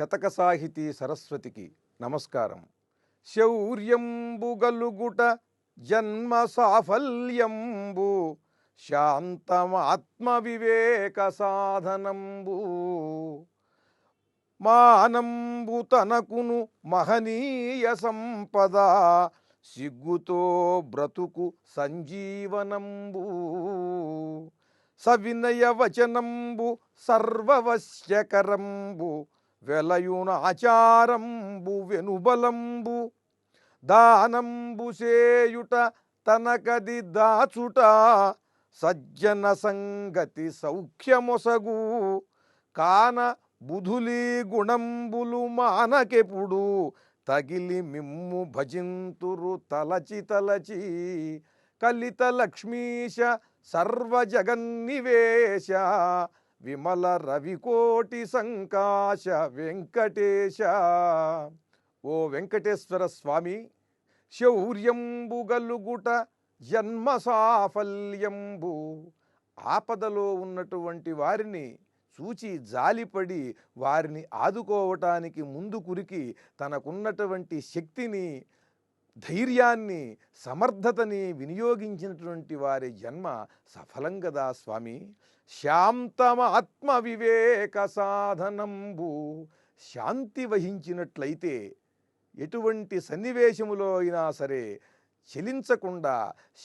శతక సాహితీ సరస్వతికి నమస్కారం. శౌర్యంబుగలుగుట జన్మ సాఫల్యంబు శాంతమాత్మ వివేక సాధనంబు. మానంబు తనకును మహనీయ సంపద సిగ్గుతో బ్రతుకు సంజీవనంబు. సవినయ వచనంబు సర్వవశ్యకరంబు వెలయున ఆచారంబు వెనుబలంబు దానంబు సేయుట తనకది దాచుట సజ్జన సంగతి సౌఖ్యమొసగు కాన బుధులి గుణంబులు మానకెప్పుడు తగిలి మిమ్ము భజింతురు తలచి తలచి కలిత లక్ష్మీశ సర్వజగన్నివేశ విమల రవికోటి సంకాశ వెంకటేశ. ఓ వెంకటేశ్వర స్వామి శౌర్యంబుగలుగుట జన్మ సాఫల్యంబు. ఆపదలో ఉన్నటువంటి వారిని చూచి జాలిపడి వారిని ఆదుకోవటానికి ముందు కురికి తనకున్నటువంటి శక్తిని ధైర్యాన్ని సమర్థతని వినియోగించినటువంటి వారి జన్మ సఫలం కదా స్వామి. శాంతమ ఆత్మ వివేక సాధనంబు. శాంతి వహించినట్లయితే ఎటువంటి సన్నివేశములో అయినా సరే చెలించకుండా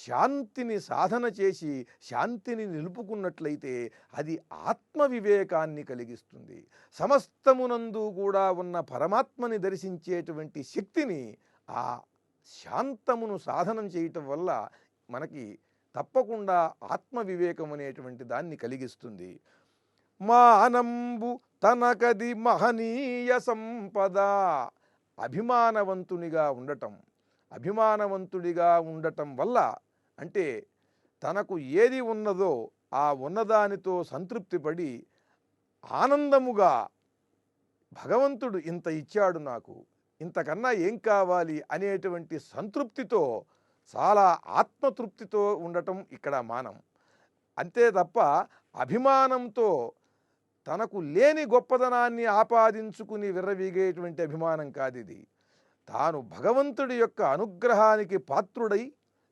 శాంతిని సాధన చేసి శాంతిని నిలుపుకున్నట్లయితే అది ఆత్మ వివేకాన్ని కలిగిస్తుంది. సమస్తమునందు కూడా ఉన్న పరమాత్మని దర్శించేటువంటి శక్తిని ఆ శాంతమును సాధనం చేయటం వల్ల మనకి తప్పకుండా ఆత్మ వివేకం అనేటువంటి దాన్ని కలిగిస్తుంది. మానంబు తనకది మహనీయ సంపద అభిమానవంతునిగా ఉండటం. అభిమానవంతుడిగా ఉండటం వల్ల అంటే తనకు ఏది ఉన్నదో ఆ ఉన్నదానితో సంతృప్తిపడి ఆనందముగా భగవంతుడు ఇంత ఇచ్చాడు నాకు. ఇంతకన్నా ఏం కావాలి అనేటువంటి సంతృప్తితో చాలా ఆత్మతృప్తితో ఉండటం ఇక్కడ మానం. అంతే తప్ప అభిమానంతో తనకు లేని గొప్పదనాన్ని ఆపాదించుకుని విర్రవీగేటువంటి అభిమానం కాదు ఇది తాను భగవంతుడి యొక్క అనుగ్రహానికి పాత్రుడై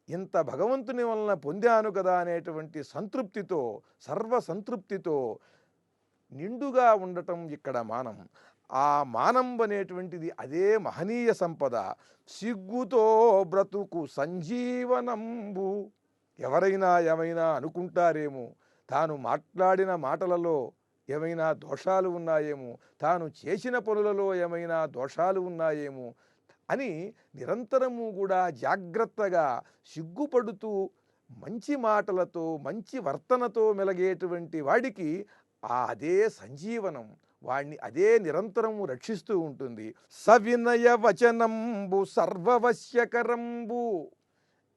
ఇంత భగవంతుని వలన పొందాను కదా అనేటువంటి సంతృప్తితో సర్వ సంతృప్తితో నిండుగా ఉండటం ఇక్కడ మానం. ఆ మానంబనేటువంటిది అదే మహనీయ సంపద. సిగ్గుతో బ్రతుకు సంజీవనంబు. ఎవరైనా ఏమైనా అనుకుంటారేమో తాను మాట్లాడిన మాటలలో ఏమైనా దోషాలు ఉన్నాయేమో తాను చేసిన పనులలో ఏమైనా దోషాలు ఉన్నాయేమో అని నిరంతరము కూడా జాగ్రత్తగా సిగ్గుపడుతూ మంచి మాటలతో మంచి వర్తనతో మెలగేటువంటి వాడికి ఆ అదే సంజీవనం. వాణ్ణి అదే నిరంతరము రక్షిస్తూ ఉంటుంది. సవినయ వచనంబు సర్వవశ్యకరంబు.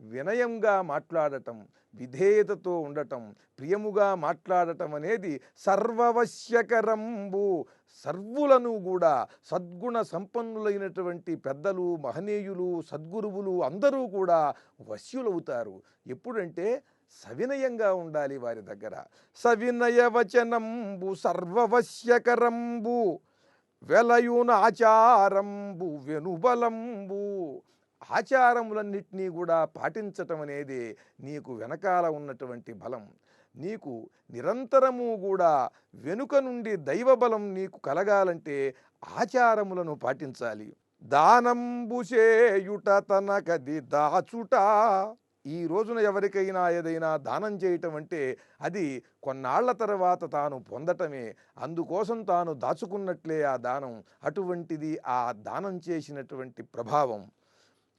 వినయంగా మాట్లాడటం విధేయతతో ఉండటం ప్రియముగా మాట్లాడటం అనేది సర్వవశ్యకరంబు. సర్వులను కూడా సద్గుణ సంపన్నులైనటువంటి పెద్దలు మహనీయులు సద్గురువులు అందరూ కూడా వశ్యులవుతారు. ఎప్పుడంటే సవినయంగా ఉండాలి వారి దగ్గర. సవినయవచనంబు సర్వవశ్యకరంబు. సర్వవశ్యకరంబు వెలయునాచారంబు వెనుబలంబు. ఆచారములన్నిటినీ కూడా పాటించటం అనేది నీకు వెనకాల ఉన్నటువంటి బలం. నీకు నిరంతరము కూడా వెనుక నుండి దైవబలం నీకు కలగాలంటే ఆచారములను పాటించాలి. దానంబు చేయుట తనకది దాచుట. ఈ రోజున ఎవరికైనా ఏదైనా దానం చేయటం అంటే అది కొన్నాళ్ళ తర్వాత తాను పొందటమే. అందుకోసం తాను దాచుకున్నట్లే ఆ దానం. అటువంటిది ఆ దానం చేసినటువంటి ప్రభావం.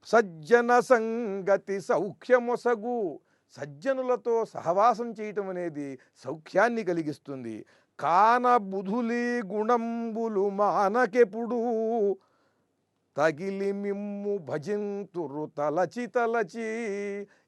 సజ్జన సంగతి సౌఖ్యమొసగు. సజ్జనులతో సహవాసం చేయటం అనేది సౌఖ్యాన్ని కలిగిస్తుంది. కాన బుధులి గుణంబులు మానకెప్పుడు తగిలి మిమ్ము భజింతురు తలచి తలచి.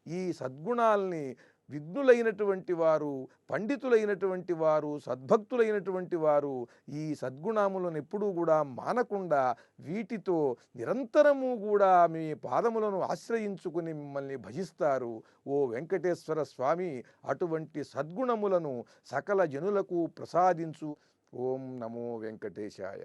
ఈ సద్గుణాల్ని విఘ్నులైనటువంటి వారు పండితులైనటువంటి వారు సద్భక్తులైనటువంటి వారు ఈ సద్గుణములను ఎప్పుడూ కూడా మానకుండా వీటితో నిరంతరము కూడా మీ పాదములను ఆశ్రయించుకుని మిమ్మల్ని భజిస్తారు. ఓ వెంకటేశ్వర స్వామి అటువంటి సద్గుణములను సకల జనులకు ప్రసాదించు. ఓం నమో వెంకటేశాయ.